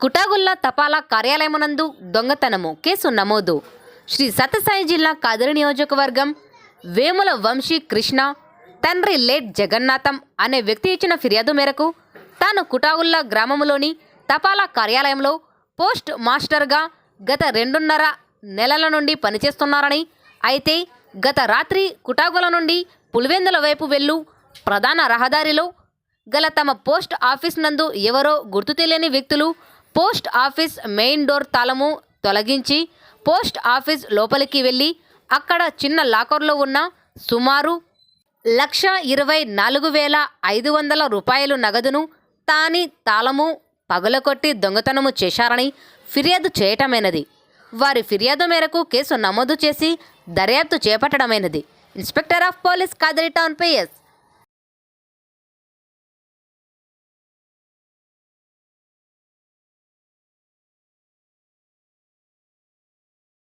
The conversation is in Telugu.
కుటాగుల్లా తపాలా కార్యాలయమునందు దొంగతనము కేసు నమోదు. శ్రీ సత్యసాయి జిల్లా కదిరి నియోజకవర్గం వేముల వంశీ కృష్ణ తండ్రి లేట్ జగన్నాథం అనే వ్యక్తి ఇచ్చిన ఫిర్యాదు మేరకు తాను కుటాగుల్లా గ్రామములోని తపాలా కార్యాలయంలో పోస్ట్ మాస్టర్గా గత రెండున్నర నెలల నుండి పనిచేస్తున్నారని అయితే గత రాత్రి కుటాగుల నుండి పులివెందుల వైపు వెళ్ళు ప్రధాన రహదారిలో గల తమ పోస్ట్ ఆఫీస్ నందు ఎవరో గుర్తు తెలియని వ్యక్తులు పోస్ట్ ఆఫీస్ మెయిన్ డోర్ తాళము తొలగించి పోస్ట్ ఆఫీస్ లోపలికి వెళ్ళి అక్కడ చిన్న లాకర్లో ఉన్న సుమారు లక్ష ఇరవై నాలుగు వేల ఐదు వందల రూపాయలు నగదును తాని తాళము పగలకొట్టి దొంగతనము చేశారని ఫిర్యాదు చేయటమైనది. వారి ఫిర్యాదు మేరకు కేసు నమోదు చేసి దర్యాప్తు చేపట్టడమైనది. Inspector of police Kadiri town PS